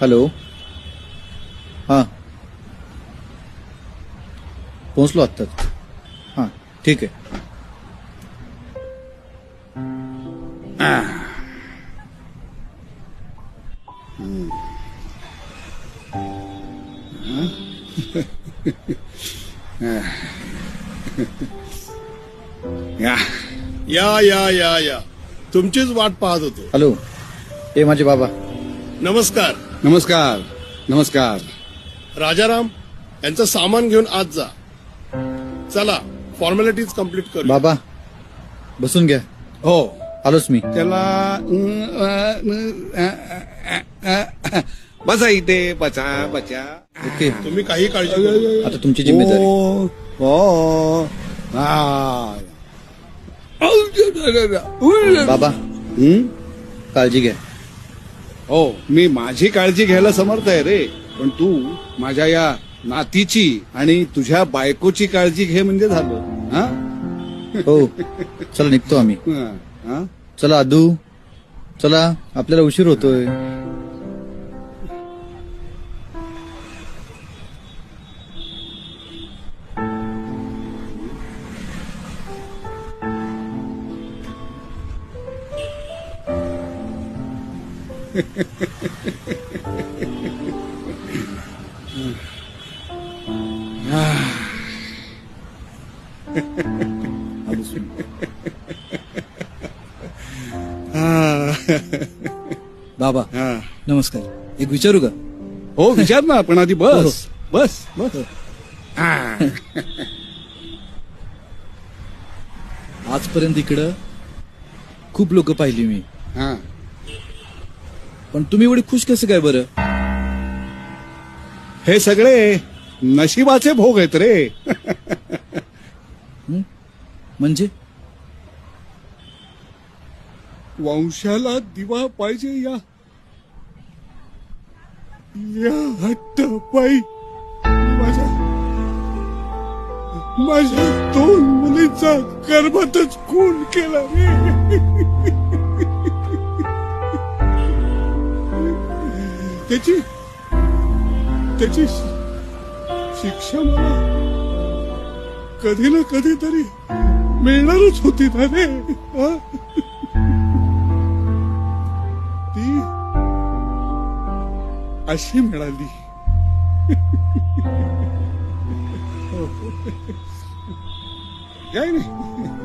Hello. हां. पोहोचलो आत्ताच. हां ठीक आहे. या. या या या या. तुमचीच वाट पाहत होतो. हॅलो. हे माझे बाबा. नमस्कार. नमस्कार नमस्कार. राजाराम यांचं सामान घेऊन आज जा. चला फॉर्मॅलिटीज कंप्लीट करू बाबा बसून घ्या. हो. आलोच मी. त्याला बसा इथे बसा बचा ओके. तुम्ही काही काळजी करू नका. आता तुमची जिम्मेदारी. हो, हो. बाबा हं? काळजी घ्या. हो. मी माझी काळजी घ्यायला समर्थ आहे रे. पण तू माझ्या या नातीची आणि तुझ्या बायकोची काळजी घे म्हणजे झालं. हा? हो. चला निघतो आम्ही. हं, हा? चला आदू. चला आपल्याला उशीर होतोय. बाबा हा. नमस्कार. एक विचारू का? हो विचार ना पण आधी बस. बस बस. हा. आजपर्यंत इकडं खूप लोक पाहिली मी. हा. पण तुम्ही एवढी खुश कसं काय बरं? हे सगळे नशिबाचे भोग आहेत रे. म्हणजे? वंशाला दिवा पाहिजे या. या हट्ट पायी. माझ्या माझ्या दोन मुलींचा गर्भातच खून केला रे त्याची त्याची शिक्षा मला कधी ना कधी तरी मिळणारच होती ना रे ती अशी मिळाली. हो. काय नाही.